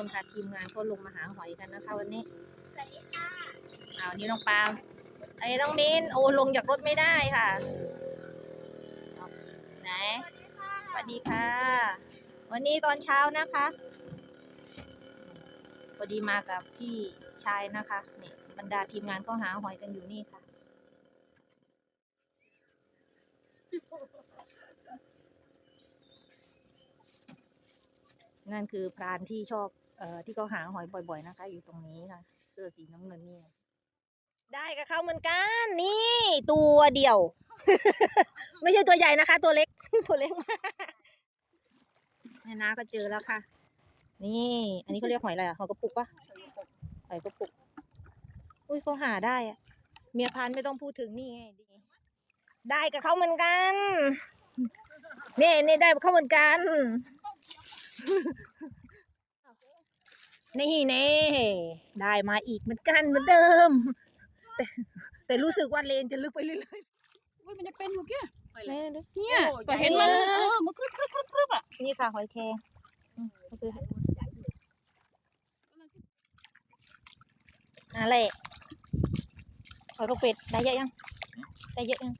น่นค่ะทีมงานเขาลงมาหาหอยกันนะคะวันนี้สวัสดีค่ะอ้าวนี่น้องปาล์มไอ้น้องมินโอ้ลงจากรถไม่ได้ค่ะไหนสวัสดีค่ะสวัสดีค่ะ วันนี้ตอนเช้านะคะพอดีมากับพี่ชายนะคะนี่บรรดาทีมงานก็หาหอยกันอยู่นี่ค่ะนั่นคือพรานที่ชอบ เอ่อที่เขาหาหอยบ่อยๆนะคะ อยู่ตรงนี้ค่ะ เสื้อสีน้ำเงินนี่ ได้กับเขาเหมือนกัน นี่ตัวเดียว ไม่ใช่ตัวใหญ่นะคะ ตัวเล็ก ตัวเล็กมากเนี่ยนะก็เจอแล้วค่ะ นี่ อันนี้เขาเรียกหอยอะไรอะหอยกระปุกปะหอยกระปุก อุ้ยเขาหาได้อะเมียพันธุ์ไม่ต้องพูดถึงนี่ไงดีได้กับเขาเหมือนกันนี่นี่ได้กับเขาเหมือนกัน นี่เน่ได้มาอีกเหมือนกันเหมือนเดิม แต่แต่รู้สึกว่าเลนจะลึกไปเรื่อยอุ้ยมันจะเป็นอยู่แก่ๆเลนดูเนี่ยก็เห็นมันใหญ่เอมากอมันครึบครึบครึบครึบอะนี่ค่ะหอยแครงอืมก็คืออะไรหอยลูกเป็ดได้เยอะยังได้เยอะยัง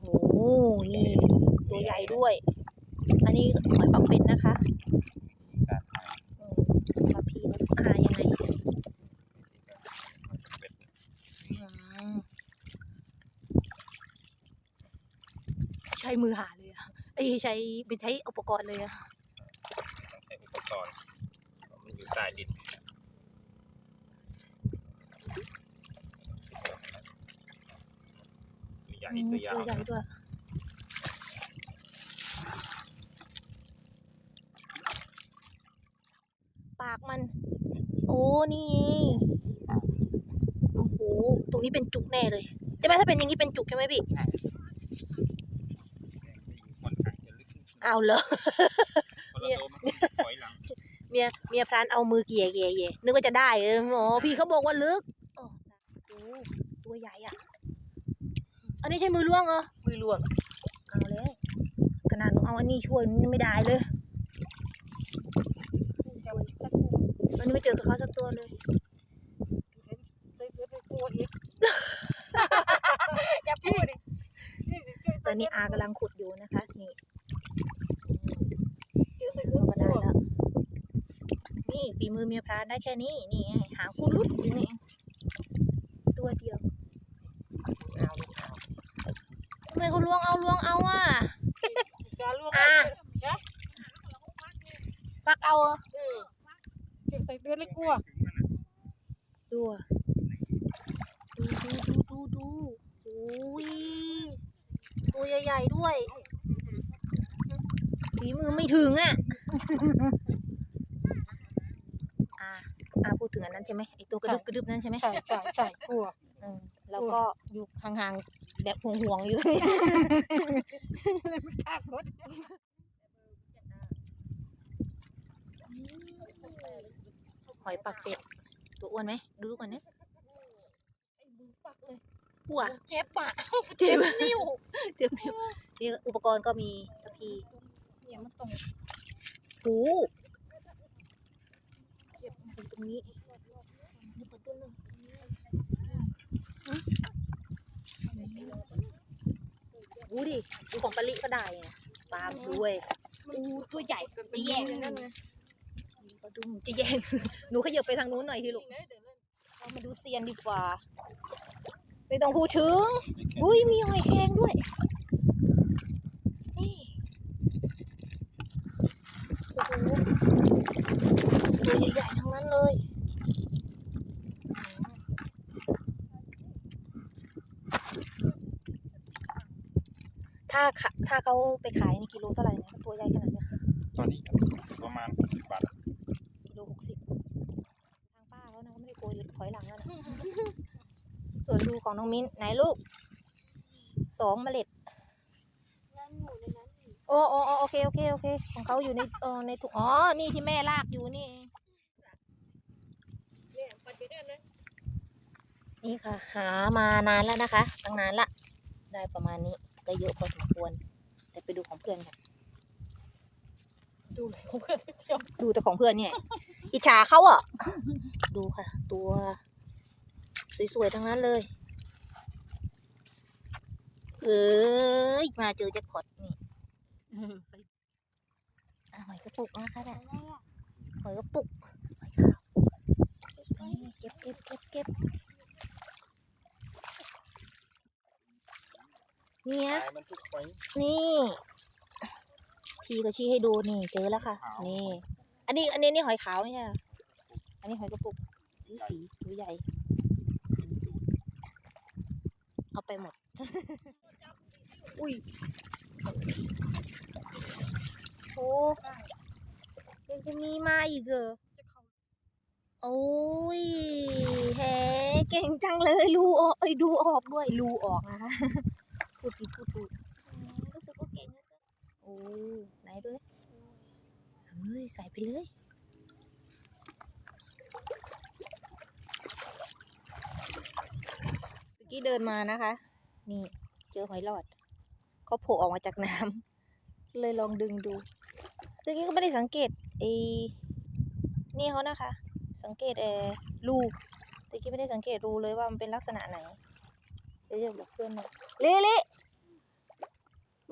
โอ้โหนี่ตัวใหญ่ด้วยอัน นี้หอยปักเป็ดนะคะอืมปลาพีอ่ายังไงอืมใช้มือหาเลยอะไอ้ยใช้เป็นใช้อุปกรณ์เลยอะใช้อุปกรณ์มันอยู่ใต้ดินตัวใหญ่อืมตัวยาวตัวใหญ่ด้วยากมัน โอ้นี่ไงโอ้โหตรงนี้เป็นจุกแน่เลยใช่ไหมถ้าเป็นอย่างนี้เป็นจุกใช่ไหมพี่ค่อนข้างจะลึกที่สุดเอาเลยคนละตัวมันถอยหลังเมียเมียพรานเอามือเกี่ยเกี่ยเกี่ยนึกว่าจะได้เอออ๋อพี่เขาบอกว่าลึกโอ้โหตัวใหญ่อะ อันนี้ใช้มือล้วงเหรอมือล้วงเอาเลยขนาดหนูเอาอันนี้ช่วยมันยังไม่ได้เลย วันนี้ไม่เจอกับเขาสักตัวเลยอย่าพูดดิตอนนี้อากำลังขุดอยู่นะคะ นี่เราก็ได้แล้ว นี่ฝีมือเมียพรานได้แค่นี้ นี่ไงหาคุดรุดอยู่นี่ตัวเดียวทำไมเขาล้วงเอาล้วงเอาอะจะล่วงอะปักเอา เหรอเก็บใส่เดือนเลยกลัวดูดูดูดูดูดูโอ้ยตัวใหญ่ๆด้วยฝีมือไม่ถึงอะอ่าอ่าพูดถึงอันนั้นใช่ไหมไอตัวกระดึบกระดึบนั่นใช่ไหมใช่ใช่ใช่กลัวอืมแล้วก็อยู่ห่างๆแบบห่วงๆอยู่ฆ่าคน อยปักเป็ดตัวอ้วนไหมดูก่อนนะหัวเจ็บอะเจ็บนิ้วเจ็บนิ้วนี่อุปกรณ์ก็มีตะพีเนี่ยมันตรงหูเก็บอยู่ตรงนี้นี่เปิดต้นเลยหูดิดูของปลาลิก็ได้นะปลาด้วยอู้ตัวใหญ่จะแย่ งนั่นไงปลาดุมจะแย่ง หนูขยับไปทางนู้นหน่อยทีลูกเรามาดูเซียนดีกว่า ไม่ต้องพูดถึง อุ้ยมีหอยแครงด้วย นี่โอ้โหตัวใหญ่ๆทั้งนั้นเลยถ้าขะถ้าเขาไปขายในกิโลเท่าไหร่เนี่ยตัวใหญ่ขนาดเนี้ยตอนนี้ประมาณสิบบาท กิโลหกสิบทางป้าเขานะเขาไม่ได้โกยถอยหลังแล้วนะ ส่วนดูของน้องมิ้นไหนลูกสองเมล็ดนั่นหมูในนั้นโอ้โอ้โอ้โอเคโอเคโอเค ของเขาอยู่ในเออในถุงอ๋อ นี่ที่แม่ลากอยู่นี่เองเนี่ยปัดไปได้เลยนี่ค่ะ หามานานแล้วนะคะตั้งนานละ ได้ประมาณนี้ก็เยอะพอสมควรแต่ไปดูของเพื่อนกันดูไหนของเพื่อนเที่ยวดูแต่ของเพื่อนเนี่ยอิจฉาเขาอะดูค่ะ ตัว สวยๆ ทั้งนั้นเลย เอ้ย มาเจอแจ็คพอตนี่เออใส่อะหอยกระปุกนะคะเนี่ยอะไรอะหอยกระปุกหอยขาวนี่เก็บเก็บเก็บเก็บเนี่ยตายมันทุกไว้นี่ พี่ก็ชี้ให้ดูนี่เจอแล้วค่ะ นี่ อันนี้ อันนี้นี่หอยขาวไม่ใช่เหรออันนี้หอยกระปุกดูสีดูใหญ่ เอาไปหมด อุ้ย โอ้ยังจะมีมาอีกเหรอะโอ้ยแหเก่งจังเลยรูออกไอ้ดูออกด้วยรูออกนะคะพูดผิดพูดถูกรู้สึกว่าเก่งนะจ๊ะโอ้ไหนด้วยเฮ้ยใส่ไปเลยเมื่อ กี้เดินมานะคะ นี่เจอหอยหลอดเขาโผล่ออกมาจากน้ำเลยลองดึงดูเมื่อกี้ก็ไม่ได้สังเกตไอ้นี่เขานะคะ สังเกตเออรูตะกี้ไม่ได้สังเกตรูเลยว่ามันเป็นลักษณะไหนเดี๋ยวจะบอกเพื่อนหน่อยลิลิ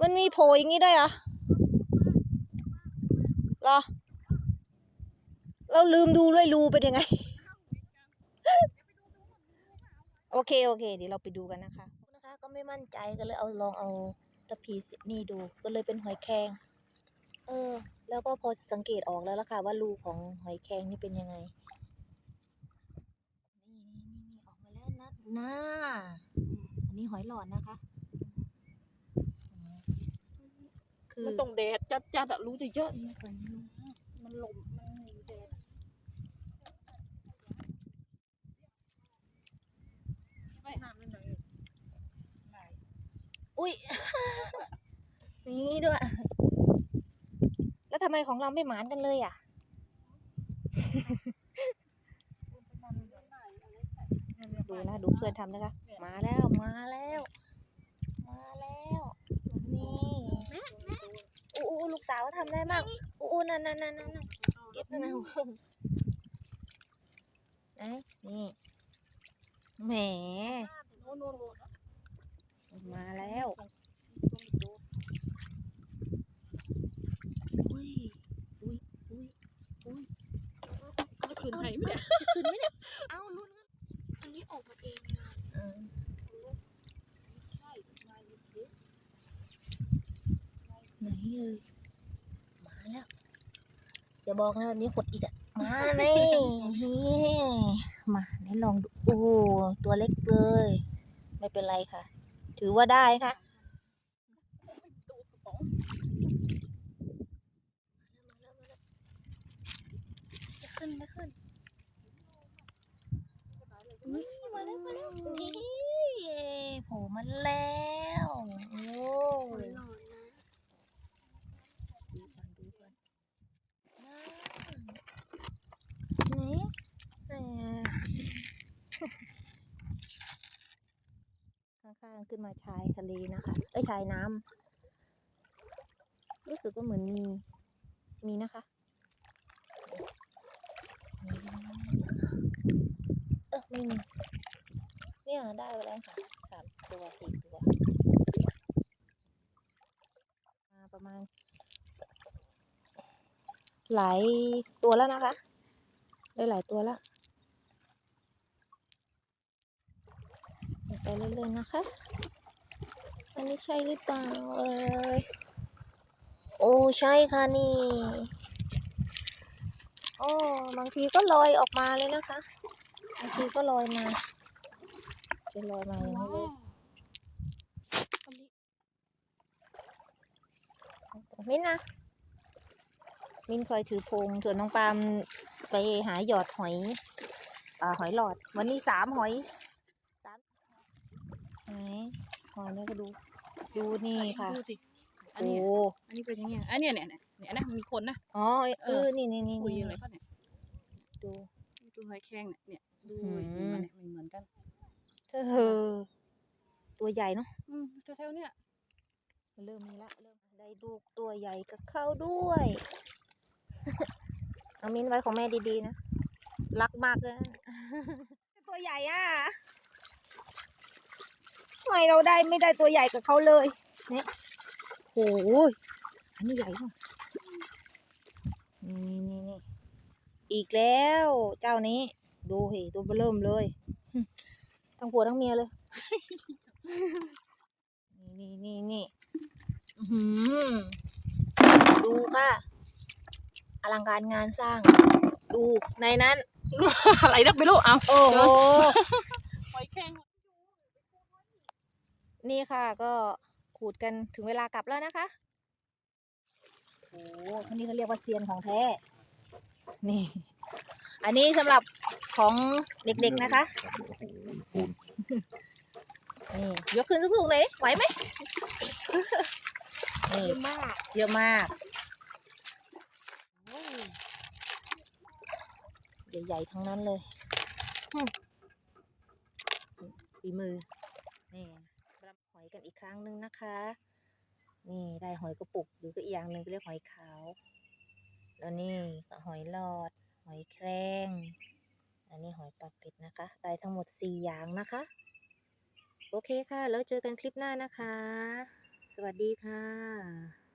มันมีโผล่อย่างนี้ด้วยเหรอเหรอ เราลืมดูด้วยรูเป็นยังไง โอ เคโอเค เดี๋ยวเราไปดูกันนะคะนะคะก็ไม่มั่นใจก็เลยเอาลองเอาตะพีนี่ดูก็เลยเป็นหอยแครงเออ แล้วก็พอจะสังเกตออกแล้วล่ะค่ะ ว่ารูของหอยแครงนี่เป็นยังไง นี่นี่นี่ออกมาแล้วนะน่าอันนี้หอยหลอดนะคะอืมคือมันต้องแดดจัดจัดๆอะรู้จะเยอะมันลมมันมีแดดไม่น้ำนั่นเลยไหล อุ้ยมีอย่างนี้ด้วย แล้วทำไมของเราไม่หมานกันเลยอะดูนะดูเพื่อนทำนะคะ มาแล้วมาแล้ว มาแล้ว นี่อู้อู้ลูกสาวทำได้มากอู้อู้นั่นนั่นนั่นนั่นนั่นเก็บนั่นนะไหนนี่แหมโน่นโน่นโน่นมาแล้ว อุ้ยอุ้ยอุ้ยอุ้ยจะคืนให้ไหมเนี่ยจะขึ้นไหมเนี่ยเอ้าลุ้นอันนี้ออกมาเองนะเออใช่มาอยู่ดิไหนเอ่ยมาแล้วอย่าบอกนะวันนี้หดอีกอะมาเลยมาไหนลองดูโอ้ตัวเล็กเลย ไม่เป็นไรค่ะ ถือว่าได้ค่ะดูกระป๋องจะขึ้นไม่ขึ้นอุ้ยมาแล้วมาแล้วนี่โผล่มาแล้วโอ้ หอย ย หลอดนะ ดูก่อนดูก่อนนี่แหม ขึ้นมาชายทะเลนะคะ เอ้ยชายน้ำรู้สึกว่าเหมือนมี มีนะคะ เออไม่มี เนี่ยได้ไปแล้วค่ะสามตัวสี่ตัว มาประมาณ หลายตัวแล้วนะคะ ได้หลายตัวแล้วไปเรื่อยๆนะคะ อันนี้ใช่หรือเปล่าเอ่ยโอ้ใช่ค่ะนี่โอ้บางทีก็ลอยออกมาเลยนะคะบางทีก็ลอยมา จะลอยมาอย่างนี้เลยมินนะมินคอยถือพงส่วนน้องปาล์มไปหาหยอดหอยอ่าหอยหลอด วันนี้สามหอยสามไหนหอยนี่ก็ดู ดูนี่ค่ะ ดูสิอันโอ้นี้อันนี้เป็นยังไงอันเนี้ยเนี่ยเนี่ยเนี่ยนะมีคนนะ อ๋อเออนี่นี่นี่คุยนี่อะไรเขาเนี่ยดูนี่คือหอยแครงเนี่ยเนี่ยดูอืมไอ้มันเนี่ยไม่เหมือนกันเธอตัวใหญ่เนาะอืมแถวๆเนี่ยเริ่มมีละเริ่มได้ลูกตัวใหญ่กับเข้าด้วย เอามิ้นไว้ของแม่ดีๆนะ รักมากเลยนะ ตัวใหญ่อะทำ ไมเราได้ไม่ได้ตัวใหญ่กับเขาเลยเนี่ยโหยอันนี้ใหญ่มากนี่นี่นี่อีกแล้ว เจ้านี้ ดูเหตัวเบอเริ่มเลย ทั้งผัวทั้งเมียเลย นี่นี่นี่นี่อื้อหือดูค่ะอลังการงานสร้าง ดูในนั้น อะไรนักไม่รู้เอาโอ้โหหอยแครง นี่ค่ะก็ขูดกันถึงเวลากลับแล้วนะคะโอ้โหคนนี้เขาเรียกว่าเซียนของแท้ นี่ อันนี้สำหรับของเด็กๆนะคะนี่ยกขึ้นสูงๆเลยไหวไหมนี่เยอะมาก เยอะมากใหญ่ๆทั้งนั้นเลยฝีมือ อยกันอีกครั้งหนึ่งนะคะ นี่ได้หอยกระปุกหรือก็อีกอย่างหนึ่งก็เรียกหอยขาว แล้วนี่ก็หอยหลอด หอยแครงอันนี้หอยปากเป็ดนะคะ ได้ทั้งหมดสี่อย่างนะคะ โอเคค่ะ แล้วเจอกันคลิปหน้านะคะ สวัสดีค่ะ